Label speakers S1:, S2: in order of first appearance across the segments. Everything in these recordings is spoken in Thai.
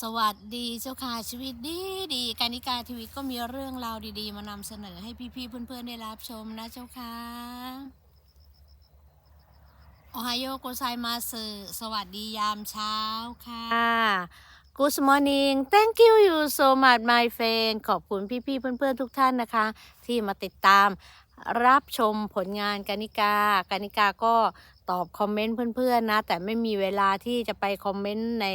S1: สวัสดีเจ้าค่ะชีวิตดีดีการนิกาทีวีก็มีเรื่องราวดีๆ มานำเสนอให้พี่ๆเพื่อนๆได้รับชมนะเจ้าค่ะโอไฮโอโกไซมาสึสวัสดียามเช้าค่ะ Good morning thank you you so much my friend ขอบคุณพี่ๆเพื่อนๆทุกท่านนะคะ ที่มาติดตามรับชมผลงานกานิกากานิกาก็ ตอบคอมเมนต์เพื่อนๆนะ แต่ไม่มีเวลาที่จะไปคอมเมนต์ใน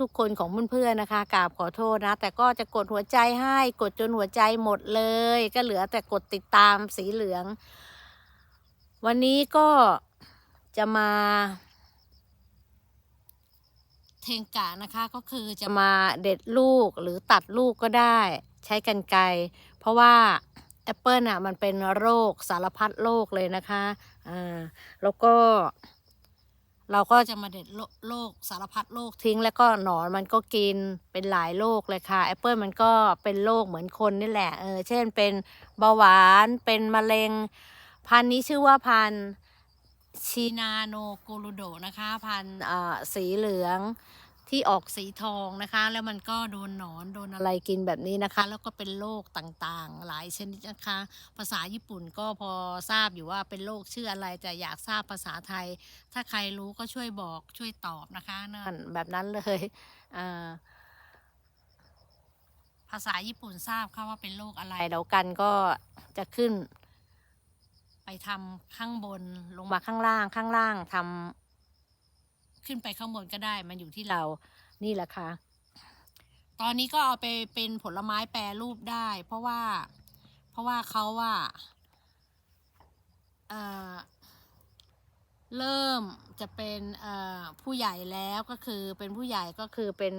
S1: ทุกๆคนของเพื่อนๆนะคะกราบขอโทษนะ แต่ก็จะกดหัวใจให้กดจนหัวใจหมดเลย ก็เหลือแต่กดติดตามสีเหลือง วันนี้ก็จะมาเทงกะนะคะก็คือจะมาเด็ดลูกหรือตัดลูกก็ได้ ใช้กันไกรเพราะว่า แอปเปิลอะมันเป็นโรคสารพัดโรคเลยนะคะอ่าแล้วก็ เราก็จะมาเด็ดโรคสารพัดโรคทิ้ง แล้วก็หนอนมันก็กินเป็นหลายโรคเลยค่ะแอปเปิลมันก็เป็นโรคเหมือนคนนี่แหละเออเช่นเป็นเบาหวานเป็นมะเร็ง พันนี้ชื่อว่าพันชินาโนกูรุโดนะคะ พันอ่าสีเหลือง ที่ออกสีทองนะคะ แล้วมันก็โดนหนอนโดนอะไรกินแบบนี้นะคะ แล้วก็เป็นโรคต่างๆ หลายชนิดนะคะ ภาษาญี่ปุ่นก็พอทราบอยู่ว่าเป็นโรคชื่ออะไรแต่อยากทราบภาษาไทย ถ้าใครรู้ก็ช่วยบอกช่วยตอบนะคะนั่นแบบนั้นเลยอ่าภาษาญี่ปุ่นทราบค่ะว่าเป็นโรคอะไรเดี๋ยวกันก็จะขึ้น ไปทำข้างบนลงมาข้างล่างข้างล่างทำ ขึ้นไปข้างบนก็ได้ มันอยู่ที่เรานี่แหละค่ะ ตอนนี้ก็เอาไปเป็นผลไม้แปรรูปได้ เพราะว่า เพราะว่าเขาว่าเเริ่มจะเป็นผู้ใหญ่แล้วก็คือเป็นผู้ใหญ่ก็คือเป็น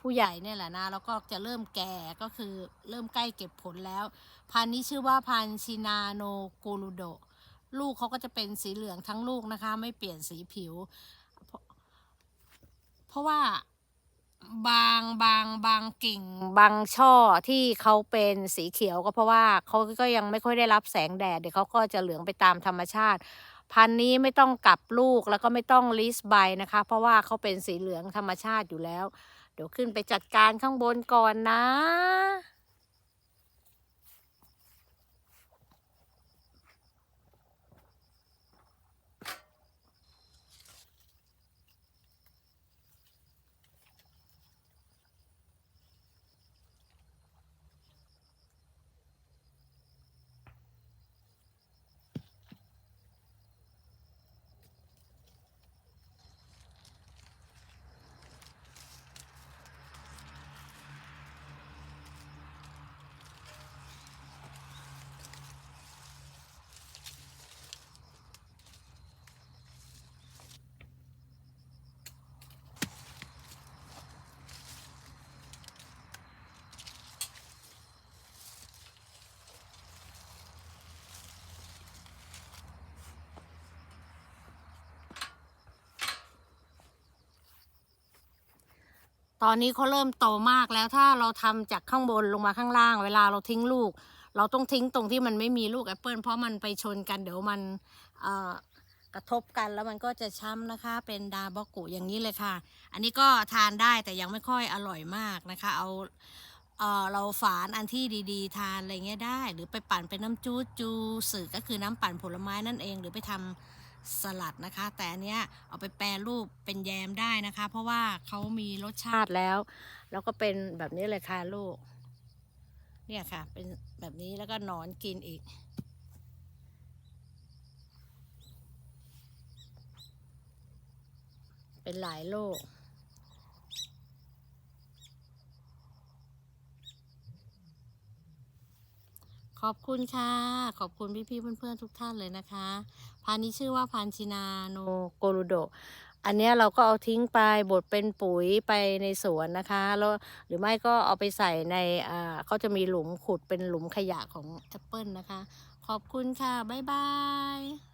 S1: ผู้ใหญ่เนี่ยแหละนะแล้วก็จะเริ่มแก่ก็คือเริ่มใกล้เก็บผลแล้ว พันธุ์นี้ชื่อว่าพันธุ์ชินาโนกูรุโด ลูกเขาก็จะเป็นสีเหลืองทั้งลูกนะคะ ไม่เปลี่ยนสีผิว เพราะว่าบางบางบางกิ่งบางช่อที่เขาเป็นสีเขียวก็เพราะว่าเขาก็ยังไม่ค่อยได้รับแสงแดดเดี๋ยวเขาก็จะเหลืองไปตามธรรมชาติ พันธุ์นี้ไม่ต้องกลับลูกแล้วก็ไม่ต้องลิสใบนะคะ เพราะว่าเขาเป็นสีเหลืองธรรมชาติอยู่แล้ว เดี๋ยวขึ้นไปจัดการข้างบนก่อนนะ ตอนนี้เขาเริ่มโตมากแล้วถ้าเราทำจากข้างบนลงมาข้างล่าง เวลาเราทิ้งลูก เราต้องทิ้งตรงที่มันไม่มีลูกแอปเปิลเพราะมันไปชนกันเดี๋ยวมันกระทบกันแล้วมันก็จะช้ำนะคะ เป็นดาบกุอย่างนี้เลยค่ะ อันนี้ก็ทานได้แต่ยังไม่ค่อยอร่อยมากนะคะ เอาเออเราฝานอันที่ดีๆ ทานอะไรเงี้ยได้ หรือไปปั่นเป็นน้ำจูดจูสึก็คือน้ำปั่นผลไม้นั่นเอง หรือไปทำ สลัดนะคะ แต่อันเนี้ยเอาไปแปรรูปเป็นแยมได้นะคะ เพราะว่าเขามีรสชาติแล้ว แล้วก็เป็นแบบนี้เลยค่ะลูก เนี่ยค่ะ เป็นแบบนี้แล้วก็นอนกินอีก เป็นหลายโลก ขอบคุณค่ะ ขอบคุณพี่ๆเพื่อนๆทุกท่านเลยนะคะ พานนี้ชื่อว่าพานชินาโนโกรุโด อันนี้เราก็เอาทิ้งไปบดเป็นปุ๋ยไปในสวนนะคะแล้วหรือไม่ก็เอาไปใส่ในอ่าเขาจะมีหลุมขุดเป็นหลุมขยะของแอปเปิลนะคะ ขอบคุณค่ะ บ๊ายบาย